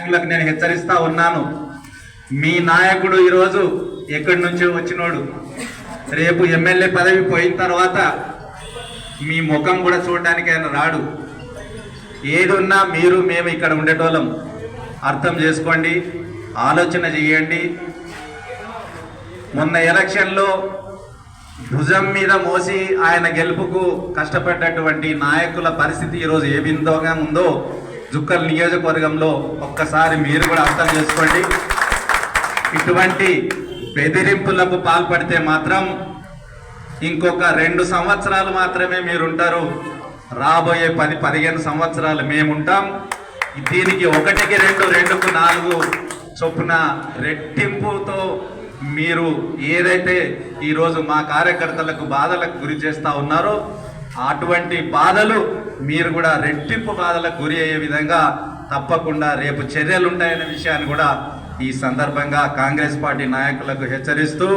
నాయకులకు నేను హెచ్చరిస్తా ఉన్నాను. మీ నాయకుడు ఈరోజు ఎక్కడి నుంచో వచ్చినోడు. రేపు ఎమ్మెల్యే పదవి పోయిన తర్వాత మీ ముఖం కూడా చూడడానికి ఆయన రాడు. ఏదున్నా మీరు మేము ఇక్కడ ఉండేటోళ్ళం. అర్థం చేసుకోండి ఆలోచన చేయండి. మొన్న ఎలక్షన్లో భుజం మీద మోసి ఆయన గెలుపుకు కష్టపడ్డటువంటి నాయకుల పరిస్థితి ఈరోజు ఏ బిందుగా ఉందో జుక్కల్ నియోజకవర్గంలో ఒక్కసారి మీరు కూడా అర్థం చేసుకోండి. ఇటువంటి బెదిరింపులకు పాల్పడితే మాత్రం ఇంకొక రెండు సంవత్సరాలు మాత్రమే మీరుంటారు. రాబోయే పది పదిహేను సంవత్సరాలు మేముంటాం. దీనికి ఒకటికి రెండు రెండుకు నాలుగు చొప్పున రెట్టింపుతో మీరు ఏదైతే ఈరోజు మా కార్యకర్తలకు బాధలకు గురి చేస్తూ ఉన్నారో అటువంటి బాధలు మీరు కూడా రెట్టింపు బాధలకు గురి అయ్యే విధంగా తప్పకుండా రేపు చర్యలు ఉంటాయనే విషయాన్ని కూడా ఈ సందర్భంగా కాంగ్రెస్ పార్టీ నాయకులకు హెచ్చరిస్తూ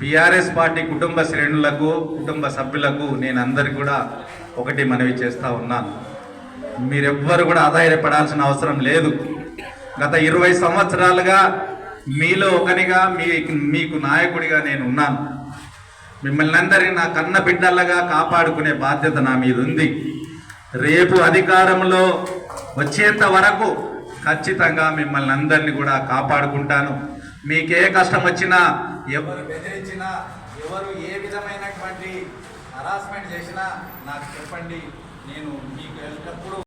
బీఆర్ఎస్ పార్టీ కుటుంబ శ్రేణులకు కుటుంబ సభ్యులకు నేను అందరికీ కూడా ఒకటి మనవి చేస్తూ ఉన్నాను. మీరెవ్వరు కూడా ఆదాయపడాల్సిన అవసరం లేదు. గత ఇరవై సంవత్సరాలుగా మీలో ఒకనిగా మీ మీకు నాయకుడిగా నేను ఉన్నాను. మిమ్మల్ని అందరినీ నా కన్న బిడ్డలుగా కాపాడుకునే బాధ్యత నా మీద ఉంది. రేపు అధికారంలో వచ్చేంత వరకు ఖచ్చితంగా మిమ్మల్ని అందరినీ కూడా కాపాడుకుంటాను. మీకే కష్టం వచ్చినా ఎవరు బెదిరించినా ఎవరు ఏ విధమైనటువంటి హరాస్మెంట్ చేసినా నాకు చెప్పండి నేను మీకు ఎల్లప్పుడూ